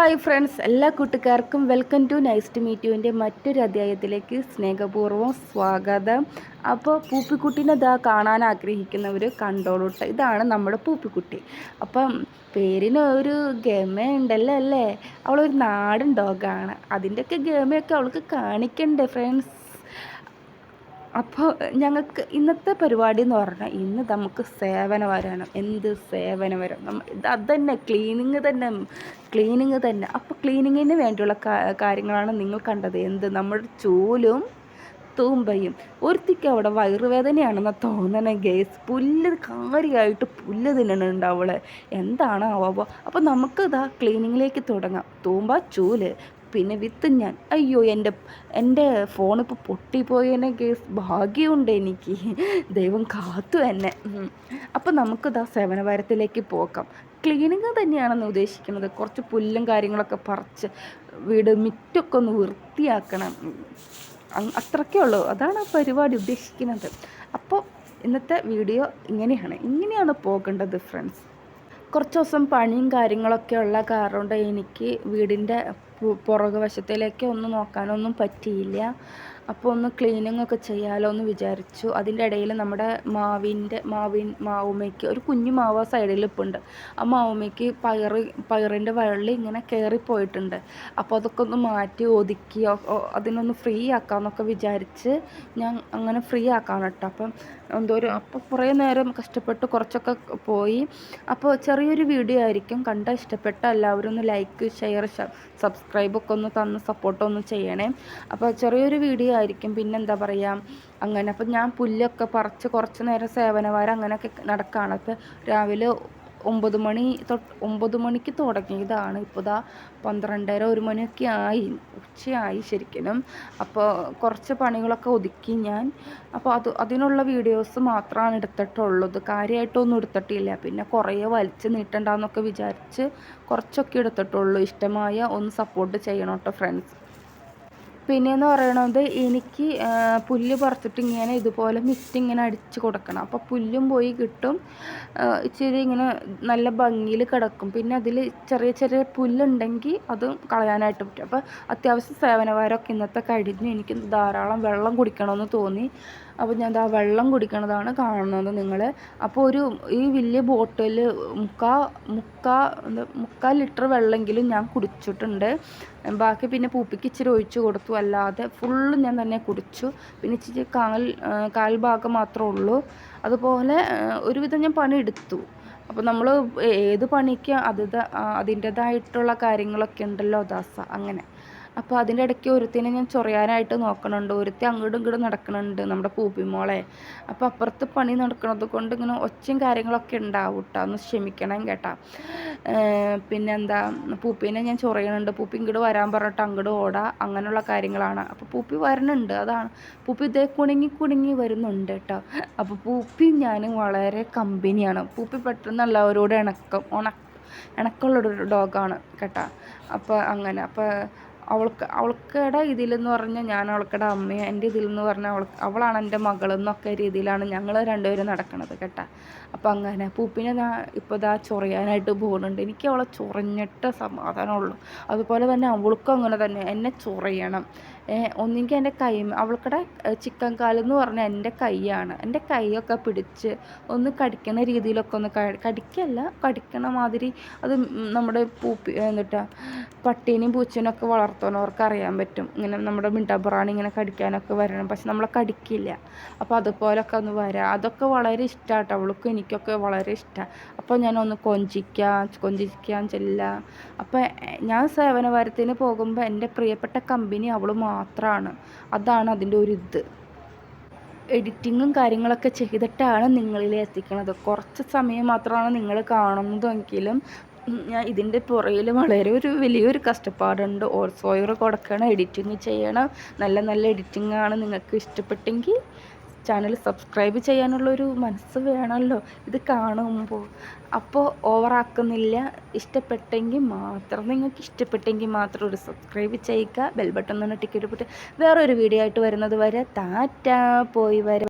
Hi friends എല്ലാ കൂട്ടുകാർക്കും welcome to nice to meet യുവിന്റെ മറ്റൊരു അധ്യായത്തിലേക്ക് സ്നേഹപൂർവം സ്വാഗതം. അപ്പോൾ പൂപ്പിക്കുട്ടീനെ ഇതാ കാണാൻ ആഗ്രഹിക്കുന്നവർ കണ്ടോളൂട്ട ഇതാണ് നമ്മുടെ പൂപ്പിക്കുട്ടി. അപ്പം പേരിന് ഒരു ഗമയുണ്ടല്ലോ അല്ലേ? അവളൊരു നാടൻ ഡോഗാണ് അതിന്റെയൊക്കെ ഗമയൊക്കെ അവൾക്ക് കാണിക്കണ്ടേ ഫ്രണ്ട്സ്? അപ്പോൾ ഞങ്ങൾക്ക് ഇന്നത്തെ പരിപാടി എന്ന് പറഞ്ഞാൽ ഇന്ന് നമുക്ക് സേവനവരാണ് എന്ത് സേവനവരം നമ്മൾ അത് തന്നെ ക്ലീനിങ് തന്നെ ക്ലീനിങ് തന്നെ. അപ്പോൾ ക്ലീനിങ്ങിന് വേണ്ടിയുള്ള കാര്യങ്ങളാണ് നിങ്ങൾ കണ്ടത്. എന്ത്? നമ്മുടെ ചൂലും തൂമ്പയും. ഒരുത്തിക്ക് അവിടെ വയറുവേദനയാണെന്ന് തോന്നണേ ഗേസ് പുല്ല് കാര്യമായിട്ട് പുല്ല് തിന്നണുണ്ട് അവൾ. എന്താണ് ആവോ അപ്പോൾ നമുക്ക് ഇതാ ക്ലീനിങ്ങിലേക്ക് തുടങ്ങാം. തൂമ്പ ചൂൽ. പിന്നെ വിത്ത് ഞാൻ. അയ്യോ എന്റെ എന്റെ ഫോണിപ്പോൾ പൊട്ടിപ്പോയതിനെ കേസ് ഭാഗ്യമുണ്ട് എനിക്ക്. ദൈവം കാത്തു എന്നെ. അപ്പോൾ നമുക്കിതാ സേവനവാരത്തിലേക്ക് പോകാം. ക്ലീനിങ് തന്നെയാണെന്ന് ഉദ്ദേശിക്കുന്നത്. കുറച്ച് പുല്ലും കാര്യങ്ങളൊക്കെ പറിച്ച് വീട് മിറ്റൊക്കെ ഒന്ന് വൃത്തിയാക്കണം. അത്രയ്ക്കേ ഉള്ളൂ. അതാണ് ആ പരിപാടി ഉദ്ദേശിക്കുന്നത്. അപ്പോൾ ഇന്നത്തെ വീഡിയോ ഇങ്ങനെയാണ്. ഇങ്ങനെയാണ് പോകേണ്ടത് ഫ്രണ്ട്സ് കുറച്ച് ദിവസം പണിയും കാര്യങ്ങളൊക്കെ ഉള്ള കാരണം എനിക്ക് വീടിന്റെ പുറകു വശത്തിലേക്ക് ഒന്നും നോക്കാനൊന്നും പറ്റിയില്ല. അപ്പോൾ ഒന്ന് ക്ലീനിങ് ഒക്കെ ചെയ്യാമല്ലോ എന്ന് വിചാരിച്ചു. അതിന്റെ ഇടയിൽ നമ്മുടെ മാവിന്റെ മാവിൻ മാവുമ്മയ്ക്ക് ഒരു കുഞ്ഞു മാവ് സൈഡിൽ ഇപ്പോൾ ഉണ്ട്. ആ മാവുമ്മയ്ക്ക് പയറ് പയറിന്റെ വള്ളി ഇങ്ങനെ കയറിപ്പോയിട്ടുണ്ട് അപ്പോൾ അതൊക്കെ ഒന്ന് മാറ്റി ഒതുക്കി അതിനൊന്ന് ഫ്രീ ആക്കാമെന്നൊക്കെ വിചാരിച്ച് ഞാൻ അങ്ങനെ ഫ്രീ ആക്കാം കേട്ടോ. അപ്പം എന്തോ ഒരു അപ്പോൾ കുറേ നേരം കഷ്ടപ്പെട്ട് കുറച്ചൊക്കെ പോയി. അപ്പോൾ ചെറിയൊരു വീഡിയോ ആയിരിക്കും. കണ്ട ഇഷ്ടപ്പെട്ട എല്ലാവരും ഒന്ന് ലൈക്ക് ഷെയർ സബ്സ്ക്രൈബൊക്കെ ഒന്ന് തന്ന് സപ്പോർട്ടൊന്ന് ചെയ്യണേ. അപ്പോൾ ചെറിയൊരു വീഡിയോ ആയിരിക്കും. പിന്നെന്താ പറയുക അങ്ങനെ അപ്പം ഞാൻ പുല്ലൊക്കെ പറിച്ച് കുറച്ച് നേരം സേവനവാരം അങ്ങനെയൊക്കെ നടക്കുകയാണ് അപ്പോൾ രാവിലെ ഒമ്പത് മണി തൊട്ട് ഒമ്പത് മണിക്ക് തുടങ്ങിയതാണ്. ഇപ്പോൾ ഇതാ പന്ത്രണ്ടര ഒരു മണിയൊക്കെ ആയി ഉച്ചയായി ശരിക്കും അപ്പോൾ കുറച്ച് പണികളൊക്കെ ഒതുക്കി ഞാൻ. അപ്പോൾ അത് അതിനുള്ള വീഡിയോസ് മാത്രമാണ് എടുത്തിട്ടുള്ളത്. കാര്യമായിട്ടൊന്നും എടുത്തിട്ടില്ല. പിന്നെ കുറേ വലിച്ച് നീട്ടണ്ടെന്നൊക്കെ വിചാരിച്ച് കുറച്ചൊക്കെ എടുത്തിട്ടുള്ളൂ. ഇഷ്ടമായ ഒന്ന് സപ്പോർട്ട് ചെയ്യണം കേട്ടോ ഫ്രണ്ട്സ് പിന്നെയെന്ന് പറയണത് എനിക്ക് പുല്ല് പറിച്ചിട്ട് ഇങ്ങനെ ഇതുപോലെ മിറ്റ് ഇങ്ങനെ അടിച്ച് കൊടുക്കണം. അപ്പോൾ പുല്ലും പോയി കിട്ടും. ഇച്ചിരി ഇങ്ങനെ നല്ല ഭംഗിയിൽ കിടക്കും. പിന്നെ അതിൽ ചെറിയ ചെറിയ പുല്ലുണ്ടെങ്കിൽ അതും കളയാനായിട്ട് പറ്റും. അപ്പോൾ അത്യാവശ്യം സേവനവാരമൊക്കെ ഇന്നത്തെ കഴിഞ്ഞു എനിക്ക് ധാരാളം വെള്ളം കുടിക്കണമെന്ന് തോന്നി. അപ്പോൾ ഞാൻ ആ വെള്ളം കുടിക്കണതാണ് കാണുന്നത് നിങ്ങൾ അപ്പോൾ ഒരു ഈ വലിയ ബോട്ടിൽ മുക്കാ മുക്കാ എന്താ മുക്കാൽ ലിറ്റർ വെള്ളമെങ്കിലും ഞാൻ കുടിച്ചിട്ടുണ്ട്. ബാക്കി പിന്നെ പൂപ്പിക്ക് ഇച്ചിരി ഒഴിച്ചു കൊടുത്തു. അല്ലാതെ ഫുള്ള് ഞാൻ തന്നെ കുടിച്ചു. പിന്നെ ഇച്ചിരി കാൽ കാൽഭാഗം മാത്രമേ ഉള്ളൂ. അതുപോലെ ഒരുവിധം ഞാൻ പണി എടുത്തു അപ്പോൾ നമ്മൾ ഏത് പണിക്ക് അത് അതിന്റേതായിട്ടുള്ള കാര്യങ്ങളൊക്കെ ഉണ്ടല്ലോ ദാസ അങ്ങനെ. അപ്പോൾ അതിന്റെ ഇടയ്ക്ക് ഒരുത്തിനെ ഞാൻ ചൊറിയാനായിട്ട് നോക്കണുണ്ട്. ഒരുത്തി അങ്ങോട്ടും ഇങ്ങോട്ടും നടക്കണുണ്ട് നമ്മുടെ പൂപ്പിമോളെ അപ്പോൾ അപ്പുറത്ത് പണി നടക്കുന്നത് കൊണ്ട് ഇങ്ങനെ ഒച്ചയും കാര്യങ്ങളൊക്കെ ഉണ്ടാവും കേട്ടോ ഒന്ന് ക്ഷമിക്കണം കേട്ടാ. പിന്നെ എന്താ പൂപ്പീനെ ഞാൻ ചൊറിയണുണ്ട്. പൂപ്പി ഇങ്ങോട്ട് വരാൻ പറഞ്ഞിട്ട് അങ്ങോട്ട് ഓടാ. അങ്ങനെയുള്ള കാര്യങ്ങളാണ്. അപ്പോൾ പൂപ്പി വരണുണ്ട്. അതാണ്. പൂപ്പി ഇതേ കുണുങ്ങി കുണുങ്ങി വരുന്നുണ്ട് കേട്ടോ. അപ്പോൾ പൂപ്പിയും ഞാനും വളരെ കമ്പനിയാണ്. പൂപ്പി പെട്ടെന്ന് എല്ലാവരോടും ഇണക്കം ഉണ ഇണക്കമുള്ളൊരു ഡോഗാണ് കേട്ടോ. അപ്പോൾ അങ്ങനെ. അപ്പോൾ അവൾക്ക് അവൾക്കടെ ഇതിലെന്ന് പറഞ്ഞാൽ ഞാൻ അവൾക്കടെ അമ്മയും എന്റെ ഇതിലെന്ന് പറഞ്ഞാൽ അവൾ അവളാണ് എന്റെ മകളെന്നൊക്കെ രീതിയിലാണ് ഞങ്ങൾ രണ്ടുപേരും നടക്കുന്നത് കേട്ടോ. അപ്പോൾ അങ്ങനെ പൂപ്പിനെ ഞാൻ ഇപ്പോൾ ഇതാ ചൊറിയാനായിട്ട് പോകുന്നുണ്ട് എനിക്ക് അവളെ ചൊറിഞ്ഞിട്ട് സമാധാനമുള്ളൂ. അതുപോലെ തന്നെ അവൾക്കും അങ്ങനെ തന്നെ. എന്നെ ചൊറിയണം. ഒന്നെങ്കിൽ എന്റെ കൈ അവൾക്കടെ ചിക്കൻ കാലെന്ന് പറഞ്ഞാൽ എന്റെ കൈയാണ്. എന്റെ കൈയൊക്കെ പിടിച്ച് ഒന്ന് കടിക്കണ രീതിയിലൊക്കെ ഒന്ന് കടിക്കല്ല കടിക്കണ മാതിരി അത് നമ്മുടെ പൂപ്പി എന്നിട്ടാ പട്ടീനെയും പൂച്ചേനും ഒക്കെ വളർത്തുന്നവർക്ക് അറിയാൻ പറ്റും. ഇങ്ങനെ നമ്മുടെ മിണ്ടാബ്രാണി ഇങ്ങനെ കടിക്കാനൊക്കെ വരണം. പക്ഷെ നമ്മളെ കടിക്കില്ല. അപ്പോൾ അതുപോലൊക്കെ ഒന്ന് വരാം. അതൊക്കെ വളരെ ഇഷ്ടമാട്ടോ അവൾക്ക് എനിക്കൊക്കെ വളരെ ഇഷ്ടമാണ് അപ്പോൾ ഞാനൊന്ന് കൊഞ്ചിക്കാം കൊഞ്ചിക്കാൻ ചെല്ലാം. അപ്പോൾ ഞാൻ സേവനവാരത്തിന് പോകുമ്പോൾ എന്റെ പ്രിയപ്പെട്ട കമ്പനി അവൾ മാത്രമാണ് അതാണ് അതിന്റെ ഒരു ഇത്. എഡിറ്റിങ്ങും കാര്യങ്ങളൊക്കെ ചെയ്തിട്ടാണ് നിങ്ങളിലെ എത്തിക്കുന്നത് കുറച്ച് സമയം മാത്രമാണ് നിങ്ങൾ കാണുന്നതെങ്കിലും ഇതിന്റെ പുറകിൽ വളരെ ഒരു വലിയൊരു കഷ്ടപ്പാടുണ്ട്. ഓൾസോയർ കൊടുക്കണം എഡിറ്റിങ് ചെയ്യണം. നല്ല നല്ല എഡിറ്റിംഗ് ആണ് നിങ്ങൾക്ക് ഇഷ്ടപ്പെട്ടെങ്കിൽ ചാനൽ സബ്സ്ക്രൈബ് ചെയ്യാനുള്ളൊരു മനസ്സ് വേണമല്ലോ. ഇത് കാണുമ്പോൾ. അപ്പോൾ ഓവറാക്കുന്നില്ല ഇഷ്ടപ്പെട്ടെങ്കിൽ മാത്രം നിങ്ങൾക്ക് ഇഷ്ടപ്പെട്ടെങ്കിൽ മാത്രം ഒരു സബ്സ്ക്രൈബ് ചെയ്യുക. ബെൽ ബട്ടൺ ഒന്ന് ടിക്കറ്റ് വേറൊരു വീഡിയോ ആയിട്ട് വരുന്നത് വരെ താറ്റ പോയി വരെ.